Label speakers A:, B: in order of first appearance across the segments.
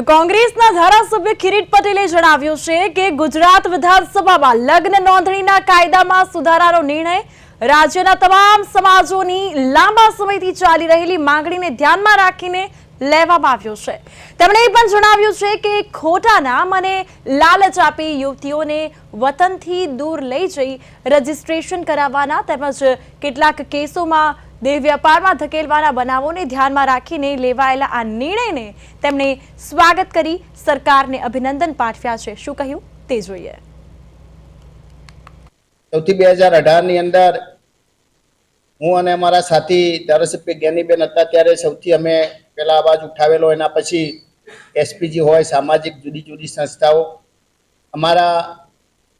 A: તો કોંગ્રેસના ધારાસભ્ય કિરીટ પટેલે જણાવ્યું છે કે ગુજરાત વિધાનસભામાં લગ્ન નોંધણીના કાયદામાં સુધારાનો નિર્ણય રાજ્યના તમામ સમાજોની લાંબા સમયથી ચાલી રહેલી માંગણીને ધ્યાનમાં રાખીને લેવામાં આવ્યો છે. તેમણે એ પણ જણાવ્યું છે કે ખોટા નામ અને લાલચ આપી યુવતીઓને વતનથી દૂર લઈ જઈ રજીસ્ટ્રેશન કરાવવાના તેમજ કેટલાક કેસોમાં દેહ વ્યાપારમાં ધકેલવાના બનાવોને ધ્યાનમાં રાખીને લેવાયેલા આ નિર્ણયને તેમણે સ્વાગત કરી સરકારને અભિનંદન પાઠવ્યા છે. શું કહ્યું? તે જોઈએ.
B: સૌથી બે હજાર અઢારની અંદર હું અને અમારા સાથી ધારાસભ્ય જ્ઞાનીબેન હતા ત્યારે સૌથી અમે પહેલા અવાજ ઉઠાવેલો. એના પછી એસપીજી હોય, સામાજિક જુદી જુદી સંસ્થાઓ. અમારા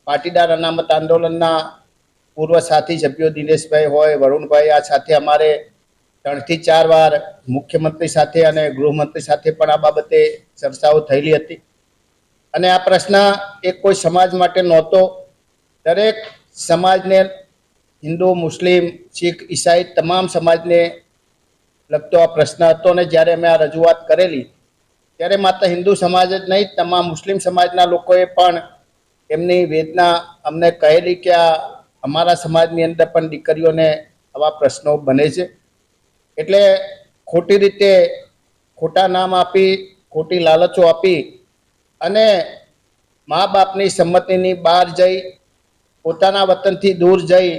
B: પાટીદાર અનામત આંદોલનના પૂર્વ સાથી સભ્યો દિનેશભાઈ હોય, વરુણભાઈ, આ સાથે અમારે ત્રણથી ચાર વાર મુખ્યમંત્રી સાથે અને ગૃહમંત્રી સાથે પણ આ બાબતે ચર્ચાઓ થયેલી હતી. અને આ પ્રશ્ન એ કોઈ સમાજ માટે નહોતો. દરેક સમાજને, હિન્દુ, મુસ્લિમ, શીખ, ઈસાઈ તમામ સમાજને લગતો આ પ્રશ્ન હતો અને જ્યારે અમે આ રજૂઆત કરેલી, ત્યારે માત્ર હિન્દુ સમાજ જ નહીં, તમામ મુસ્લિમ સમાજના લોકોએ પણ એમની વેદના અમને કહેલી કે આ અમારા સમાજની અંદર પણ દીકરીઓને આવા પ્રશ્નો બને છે. એટલે ખોટી રીતે ખોટા નામ આપી, ખોટી લાલચો આપી અને મા બાપની સંમતિની બહાર જઈ, પોતાના વતનથી દૂર જઈ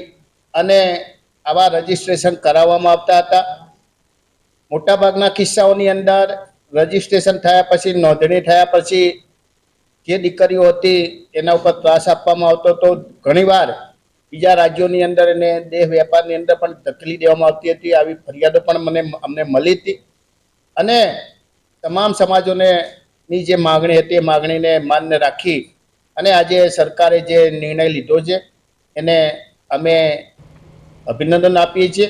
B: અને આવા રજિસ્ટ્રેશન કરાવવામાં આવતા હતા. મોટાભાગના કિસ્સાઓની અંદર રજિસ્ટ્રેશન થયા પછી, નોંધણી થયા પછી જે દીકરીઓ હતી, એના ઉપર ત્રાસ આપવામાં આવતો તો ઘણીવાર બીજા રાજ્યોની અંદર એને દેહ વેપારની અંદર પણ ધકેલી દેવામાં આવતી હતી. આવી ફરિયાદો પણ મને અમને મળી હતી. અને તમામ સમાજોને ની જે માગણી હતી એ માગણીને માન્ય રાખી અને આજે સરકારે જે નિર્ણય લીધો છે, એને અમે અભિનંદન આપીએ છીએ.